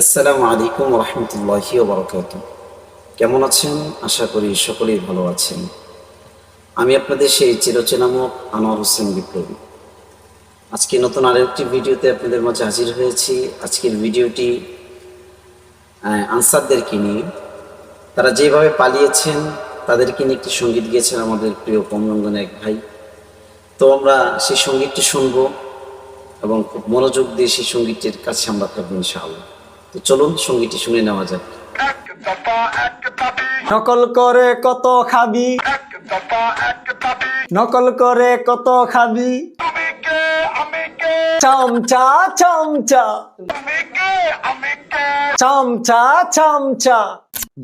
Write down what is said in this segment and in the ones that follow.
আসসালামু আলাইকুম রহমতুল্লাহি বরকাত কেমন আছেন? আশা করি সকলেই ভালো আছেন। আমি আপনাদের সেই চিরচেনামক আনোয়ার হোসেন বিপ্লবী। আজকে নতুন আরেকটি ভিডিওতে আপনাদের মাঝে হাজির হয়েছি। আজকের ভিডিওটি আনসারদেরকে নিয়ে। তারা যেভাবে পালিয়েছেন, তাদেরকে নিয়ে একটি সংগীত গিয়েছেন আমাদের প্রিয় কমরঙ্গন এক ভাই। তো আমরা সেই সঙ্গীতটি শুনব এবং খুব মনোযোগ দিয়ে সেই সঙ্গীতটির কাছে আমরা থাকব ইনশাআল্লাহ। তো চলুন সঙ্গীতটি শুনে নেওয়া যাক। নকল করে কত খাবি? নকল করে কত খাবি? তুমি কে আমি কে? চামচা চামচা। তুমি কে আমি কে? চামচা চামচা।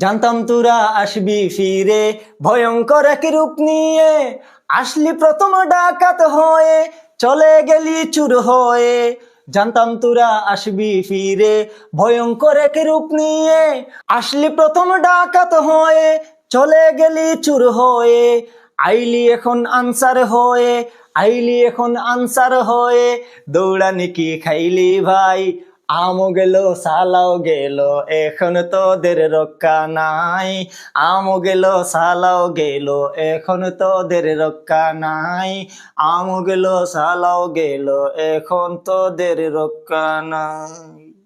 জানতাম তোরা আসবি ফিরে ভয়ঙ্কর এক রূপ নিয়ে। আসলি প্রথম ডাকাত হয়ে চলে গেলি চুর হয়ে। জানতাম তোরা আসবি ফিরে। ভয়ঙ্কর এক রূপ নিয়ে আসলি প্রথম ডাকাত হয়ে, চলে গেলি চুর হয়ে। আইলি এখন আনসার হয়ে, আইলি এখন আনসার হয়ে। দৌড়ানি কি খাইলি ভাই? আমও গেল, সালাও গেল, এখন তোদের রক্ষা নাই। আমও গেল, সালাও গেল, এখন তোদের রক্ষা নাই। আমও গেল, সালাও গেল, এখন তোদের রক্ষা নাই।